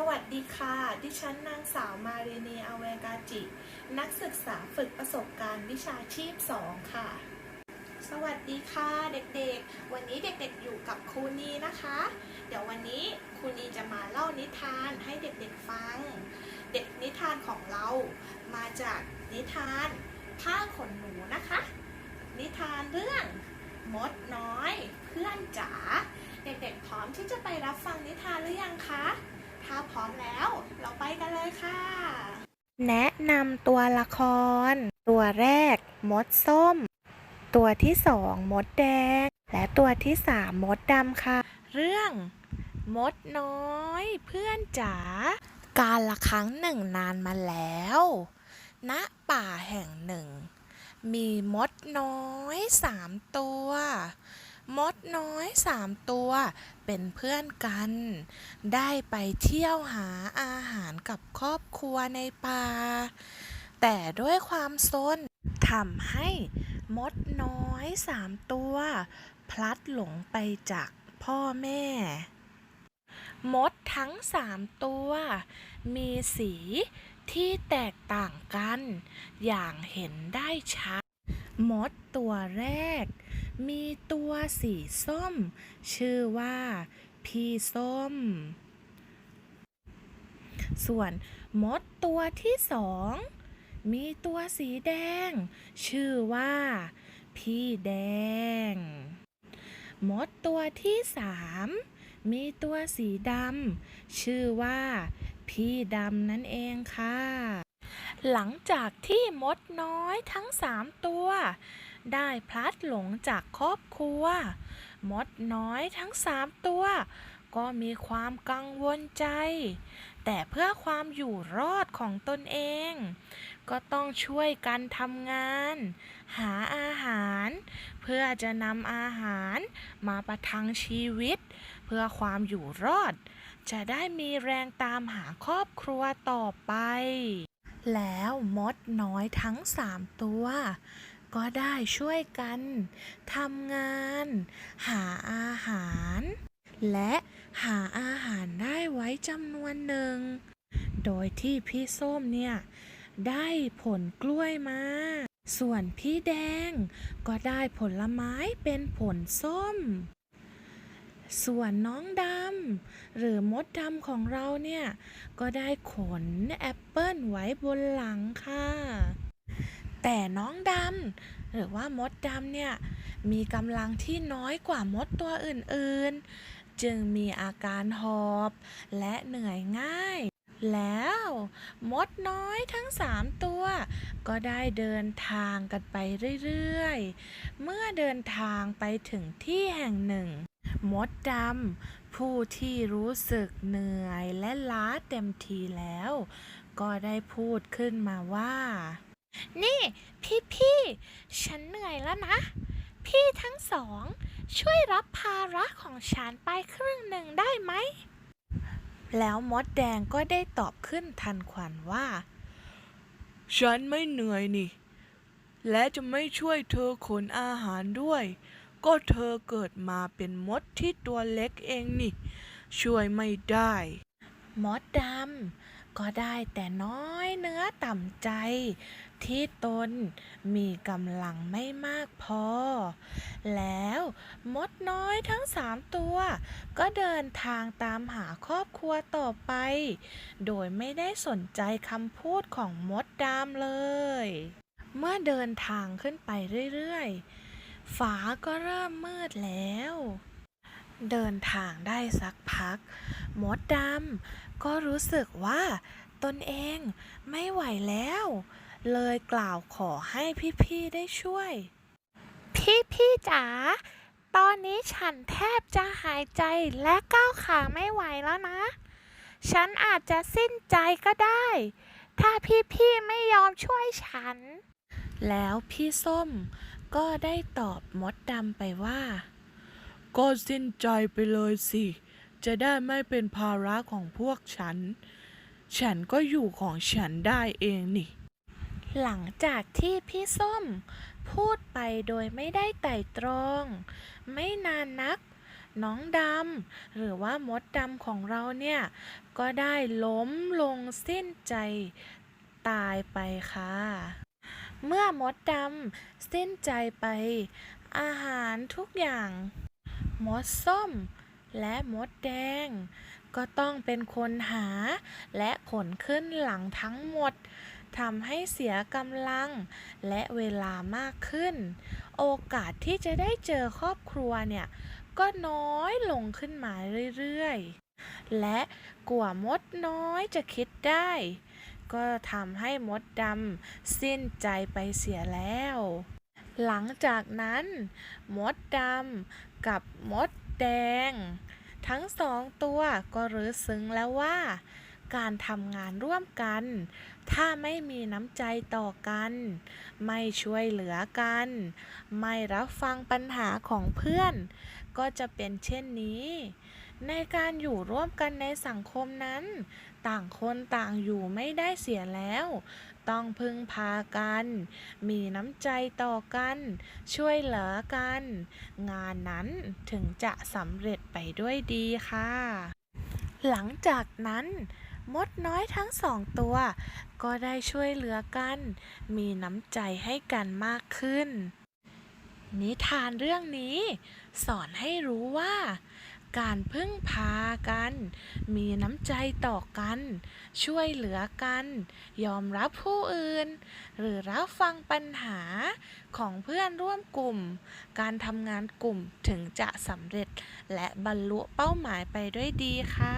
สวัสดีค่ะ ดิฉันนางสาวมาเรเนอเวกาจิ นักศึกษาฝึกประสบการณ์วิชาชีพ 2 ค่ะ สวัสดีค่ะเด็กๆ วันนี้เด็กๆอยู่กับครูนีนะคะ เดี๋ยววันนี้ครูนีจะมาเล่านิทานให้เด็กๆฟัง เด็กนิทานของเรามาจากนิทานผ้าขนหนูนะคะ นิทานเรื่องมดน้อย เพื่อนจ๋า เด็กๆพร้อมที่จะไปรับฟังนิทานหรือยังคะ ถ้าพร้อมแล้ว เราไปกันเลยค่ะ แนะนำตัวละคร ตัวแรก มดส้ม ตัวที่สองมดแดง และตัวที่สามมดดำค่ะ เรื่องมดน้อย เพื่อนจ๋า การละครั้งหนึ่งนานมาแล้ว ณ ป่าแห่งหนึ่ง มีมดน้อยสามตัว มดน้อยสามตัวเป็นเพื่อนกัน ได้ไปเที่ยวหาอาหารกับครอบครัวในป่า แต่ด้วยความซนทำให้มดน้อยสามตัว พลัดหลงไปจากพ่อแม่ มดทั้งสามตัว มีสีที่แตกต่างกัน อย่างเห็นได้ชัด มดตัวแรก มีตัวสีส้ม ชื่อว่า พี่ส้ม ส่วนมดตัวที่สอง มีตัวสีแดง ชื่อว่า พี่แดง มดตัวที่สามมีตัวสีดำ ชื่อว่า พี่ดำนั่นเองค่ะ หลังจากที่มดน้อยทั้งสามตัว ได้พลัดหลงจากครอบครัว มดน้อยทั้งสามตัว ก็มีความกังวลใจ แต่เพื่อความอยู่รอดของตนเอง ก็ต้องช่วยกันทำงาน หาอาหาร เพื่อจะนำอาหารมาประทังชีวิต เพื่อความอยู่รอดจะได้มีแรงตามหาครอบครัวต่อไป แล้วมดน้อยทั้งสามตัว ก็ได้ช่วยกันทำงาน หาอาหาร และหาอาหารได้ไว้จำนวนหนึ่ง โดยที่พี่ส้มเนี่ยได้ผลกล้วยมา ส่วนพี่แดงก็ได้ผลไม้เป็นผลส้ม ส่วนน้องดำ หรือมดดำของเราเนี่ย ก็ได้ขนแอปเปิ้ลไว้บนหลังค่ะ แต่น้องดำหรือว่ามดดำเนี่ย มีกำลังที่น้อยกว่ามดตัวอื่นๆ จึงมีอาการหอบและเหนื่อยง่ายแล้วมดน้อยทั้งสามตัว ก็ได้เดินทางกันไปเรื่อย ๆ เมื่อเดินทางไปถึงที่แห่งหนึ่ง มดดำผู้ที่รู้สึกเหนื่อยและล้าเต็มทีแล้ว ก็ได้พูดขึ้นมาว่า นี่พี่พี่ๆฉันเหนื่อยแล้วนะ พี่ทั้งสอง ช่วยรับภาระของฉันไปครึ่งหนึ่งได้ไหม แล้วมดแดงก็ได้ตอบขึ้นทันควันว่า ฉันไม่เหนื่อยนี่ และจะไม่ช่วยเธอขนอาหารด้วย ก็เธอเกิดมาเป็นมดที่ตัวเล็กเองนี่ ช่วยไม่ได้ มดดำก็ได้แต่น้อยเนื้อต่ำใจ ที่ตนมีกำลังไม่มากพอ แล้วมดน้อยทั้งสามตัว ก็เดินทางตามหาครอบครัวต่อไป โดยไม่ได้สนใจคำพูดของมดดำเลย เมื่อเดินทางขึ้นไปเรื่อยๆ ฟ้าก็เริ่มมืดแล้ว เดินทางได้สักพัก มดดำก็รู้สึกว่าตนเองไม่ไหวแล้ว เลยกล่าวขอให้พี่ๆได้ช่วย พี่ๆจ๋าตอนนี้ฉันแทบจะหายใจและก้าวขาไม่ไหวแล้วนะ ฉันอาจจะสิ้นใจก็ได้ ถ้าพี่ๆไม่ยอมช่วยฉัน แล้วพี่ส้มก็ได้ตอบมดดำไปว่า ก็สิ้นใจไปเลยสิ จะได้ไม่เป็นภาระของพวกฉัน ฉันก็อยู่ของฉันได้เองนี่ หลังจากที่พี่ส้ม พูดไปโดยไม่ได้ไตร่ตรอง ไม่นานนัก น้องดำหรือว่ามดดำของเราเนี่ย ก็ได้ล้มลงสิ้นใจ ตายไปค่ะ เมื่อมดดำสิ้นใจไป อาหารทุกอย่าง มดส้ม และมดแดง ก็ต้องเป็นคนหา และขนขึ้นหลังทั้งหมดทำให้เสียกำลังและเวลามากขึ้น โอกาสที่จะได้เจอครอบครัวเนี่ย ก็น้อยลงขึ้นมาเรื่อยๆ และกว่ามดน้อยจะคิดได้ ก็ทำให้มดดำสิ้นใจไปเสียแล้ว หลังจากนั้น มดดำกับมดแดง ทั้งสองตัวก็รู้ซึ้งแล้วว่า การทำงานร่วมกัน ถ้าไม่มีน้ำใจต่อกัน ไม่ช่วยเหลือกัน ไม่รับฟังปัญหาของเพื่อน ก็จะเป็นเช่นนี้ในการอยู่ร่วมกันในสังคมนั้น ต่างคนต่างอยู่ไม่ได้เสียแล้ว ต้องพึ่งพากัน มีน้ำใจต่อกัน ช่วยเหลือกัน งานนั้นถึงจะสำเร็จไปด้วยดีค่ะ หลังจากนั้นมดน้อยทั้งสองตัว ก็ได้ช่วยเหลือกัน มีน้ำใจให้กันมากขึ้น นิทานเรื่องนี้ สอนให้รู้ว่า การพึ่งพากัน มีน้ำใจต่อกัน ช่วยเหลือกัน ยอมรับผู้อื่น หรือรับฟังปัญหาของเพื่อนร่วมกลุ่ม การทำงานกลุ่มถึงจะสำเร็จและบรรลุเป้าหมายไปด้วยดีค่ะ